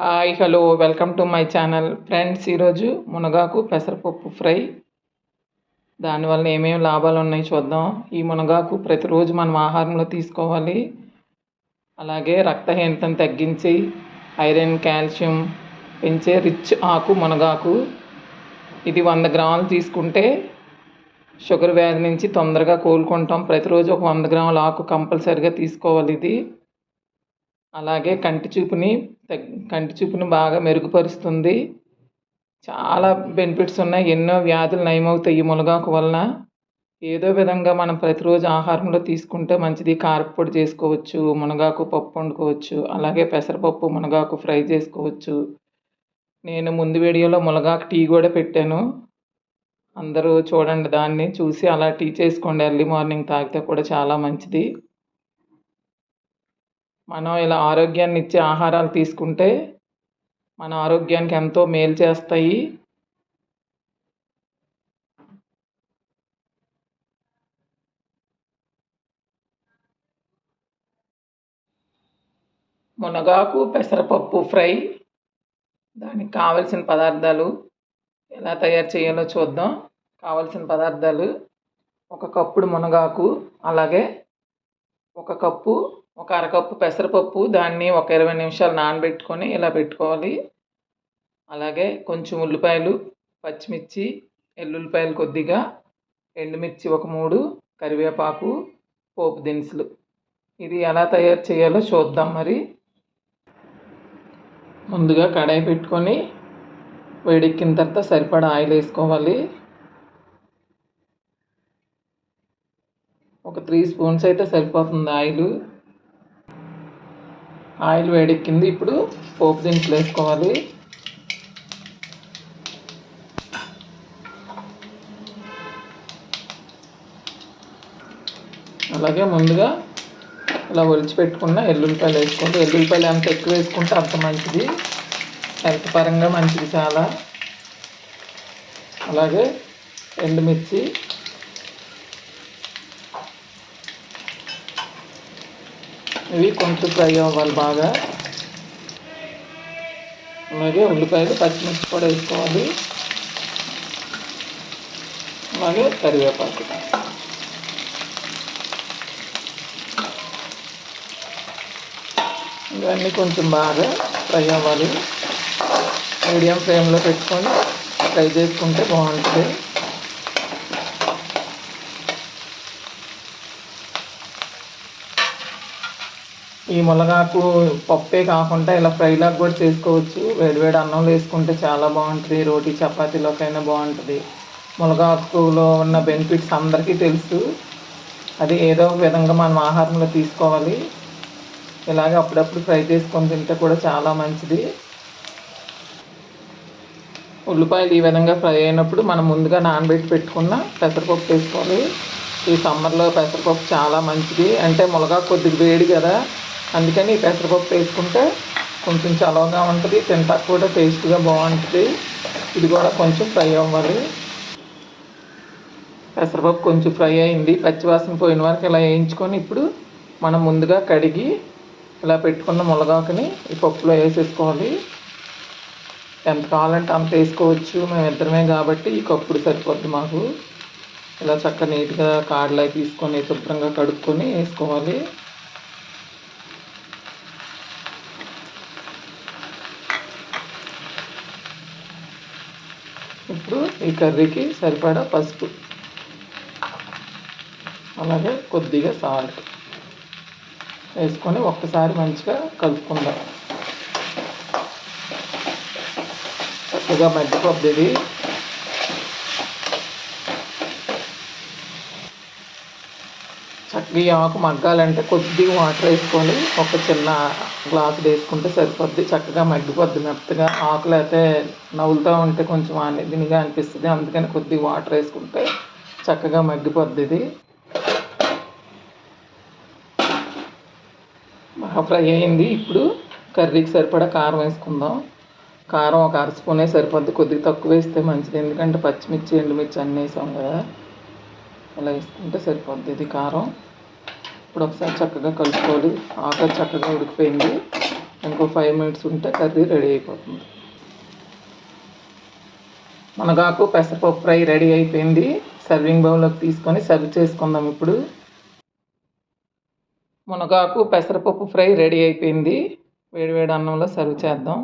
Hi hello welcome to my channel. Friends ఈరోజు మునగాకు పెసరపప్పు ఫ్రై. దానివల్ల ఏమేమి లాభాలు ఉన్నాయి చూద్దాం. ఈ మునగాకు ప్రతిరోజు మనం ఆహారంలో తీసుకోవాలి. అలాగే రక్తహీనతను తగ్గించి ఐరన్ కాల్షియం పెంచే రిచ్ ఆకు మునగాకు. ఇది వంద గ్రాములు తీసుకుంటే షుగర్ వ్యాధి నుంచి తొందరగా కోలుకుంటాం. ప్రతిరోజు ఒక వంద గ్రాముల ఆకు కంపల్సరిగా తీసుకోవాలి ఇది. అలాగే కంటి చూపుని కంటి చూపుని బాగా మెరుగుపరుస్తుంది. చాలా బెనిఫిట్స్ ఉన్నాయి. ఎన్నో వ్యాధులు నయమవుతాయి మునగాకు వలన. ఏదో విధంగా మనం ప్రతిరోజు ఆహారంలో తీసుకుంటే మంచిది. కారపొడి చేసుకోవచ్చు మునగాకు పప్పు వండుకోవచ్చు అలాగే పెసరపప్పు మునగాకు ఫ్రై చేసుకోవచ్చు. నేను ముందు వీడియోలో మునగాకు టీ కూడా పెట్టాను. అందరూ చూడండి దాన్ని చూసి అలా టీ చేసుకోండి. ఎర్లీ మార్నింగ్ తాగితే కూడా చాలా మంచిది. మనం ఇలా ఆరోగ్యాన్ని ఇచ్చే ఆహారాలు తీసుకుంటే మన ఆరోగ్యానికి ఎంతో మేలు చేస్తాయి. మునగాకు పెసరపప్పు ఫ్రై దానికి కావలసిన పదార్థాలు ఎలా తయారు చేయాలో చూద్దాం. కావలసిన పదార్థాలు ఒక కప్పుడు మునగాకు అలాగే ఒక కప్పు ఒక అరకప్పు పెసరపప్పు దాన్ని ఒక ఇరవై నిమిషాలు నానబెట్టుకొని ఇలా పెట్టుకోవాలి. అలాగే కొంచెం ఉల్లిపాయలు పచ్చిమిర్చి ఎల్లుల్లిపాయలు కొద్దిగా ఎండుమిర్చి ఒక మూడు కరివేపాకు పోపు దినుసులు. ఇది ఎలా తయారు చేయాలో చూద్దాం మరి. ముందుగా కడాయి పెట్టుకొని వేడెక్కిన తర్వాత సరిపడా ఆయిల్ వేసుకోవాలి. ఒక త్రీ స్పూన్స్ అయితే సరిపోతుంది ఆయిల్. ఆయిల్ వేడెక్కింది. ఇప్పుడు పోపు దినుసులు వేసుకోవాలి. అలాగే ముందుగా ఇలా ఒలిచి పెట్టుకున్న ఎల్లుల్లిపాయలు వేసుకోండి. ఎల్లుల్లిపాయలు ఎంత ఎక్కువ వేసుకుంటే అంత మంచిది. హెల్త్ పరంగా మంచిది చాలా. అలాగే ఎండుమిర్చి ఇవి కొంచెం ఫ్రై అవ్వాలి బాగా. అలాగే ఉల్లిపాయలు పచ్చిమిర్చి కూడా వేసుకోవాలి. అలాగే కరివేపాకు. ఇవన్నీ కొంచెం బాగా ఫ్రై అవ్వాలి మీడియం ఫ్లేమ్లో పెట్టుకొని ఫ్రై చేసుకుంటే బాగుంటుంది. ఈ మునగాకు పప్పే కాకుండా ఇలా ఫ్రైలాగా కూడా చేసుకోవచ్చు. వేడివేడి అన్నంలో వేసుకుంటే చాలా బాగుంటుంది. రోటీ చపాతీలోకైనా బాగుంటుంది. మునగాకులో ఉన్న బెనిఫిట్స్ అందరికీ తెలుసు. అది ఏదో ఒక విధంగా మనం ఆహారంలో తీసుకోవాలి. ఇలాగే అప్పుడప్పుడు ఫ్రై చేసుకొని తింటే కూడా చాలా మంచిది. ఉల్లిపాయలు ఈ విధంగా ఫ్రై అయినప్పుడు మనం ముందుగా నానబెట్టి పెట్టుకున్న పెసరపప్పు వేసుకోవాలి. ఈ సమ్మర్లో పెసరపప్పు చాలా మంచిది. అంటే మునగాకు కొద్దిగా వేడి కదా. అందుకని ఈ పెసరపప్పు వేసుకుంటే కొంచెం చలవగా ఉంటుంది తింటాక కూడా టేస్ట్గా బాగుంటుంది. ఇది కూడా కొంచెం ఫ్రై అవ్వాలి. పెసరపప్పు కొంచెం ఫ్రై అయింది. పచ్చివాసన పోయిన వరకు ఇలా వేయించుకొని ఇప్పుడు మనం ముందుగా కడిగి ఇలా పెట్టుకున్న మునగాకుని ఈ పప్పులో వేసేసుకోవాలి. ఎంత కావాలంటే అంత వేసుకోవచ్చు. మేము ఇద్దరమే కాబట్టి ఈ కప్పుడు సరిపోద్ది మాకు. ఇలా చక్కగా నీట్గా కాడలా తీసుకొని శుభ్రంగా కడుక్కొని వేసుకోవాలి. ఇప్పుడు ఈ కర్రీకి సరిపడా పసుపు. అలాగే కొద్దిగా సాల్ట్. వేసుకొని ఒక్కసారి మంచిగా కలుపుకుందాం. చక్కగా మగ్గిపోద్ది ఇది. చక్కగా ఆకు మగ్గాలంటే కొద్దిగా వాటర్ వేసుకొని ఒక చిన్న గ్లాసులు వేసుకుంటే సరిపోద్ది. చక్కగా మగ్గిపోద్ది మెత్తగా. ఆకులు అయితే నవ్వులుతూ ఉంటే కొంచెం దినిగా అనిపిస్తుంది. అందుకని కొద్దిగా వాటర్ వేసుకుంటే చక్కగా మగ్గిపోద్ది ఇది. బాగా ఫ్రై అయింది. ఇప్పుడు కర్రీకి సరిపడా కారం వేసుకుందాం. కారం ఒక అర స్పూనే సరిపోద్ది. కొద్దిగా తక్కువ వేస్తే మంచిది. ఎందుకంటే పచ్చిమిర్చి ఎండుమిర్చి అన్నీ వేసాం కదా. అలా వేసుకుంటే సరిపోద్ది ఇది కారం. ఇప్పుడు ఒకసారి చక్కగా కలుపుకోవాలి. ఆకు చక్కగా ఉడికిపోయింది. ఇంకో ఫైవ్ మినిట్స్ ఉంటే కర్రీ రెడీ అయిపోతుంది. మనగాకు పెసరపప్పు ఫ్రై రెడీ అయిపోయింది. సర్వింగ్ బౌల్లోకి తీసుకొని సర్వ్ చేసుకుందాం ఇప్పుడు. మునగాకు పెసరపప్పు ఫ్రై రెడీ అయిపోయింది. వేడివేడి అన్నంలో సర్వ్ చేద్దాం.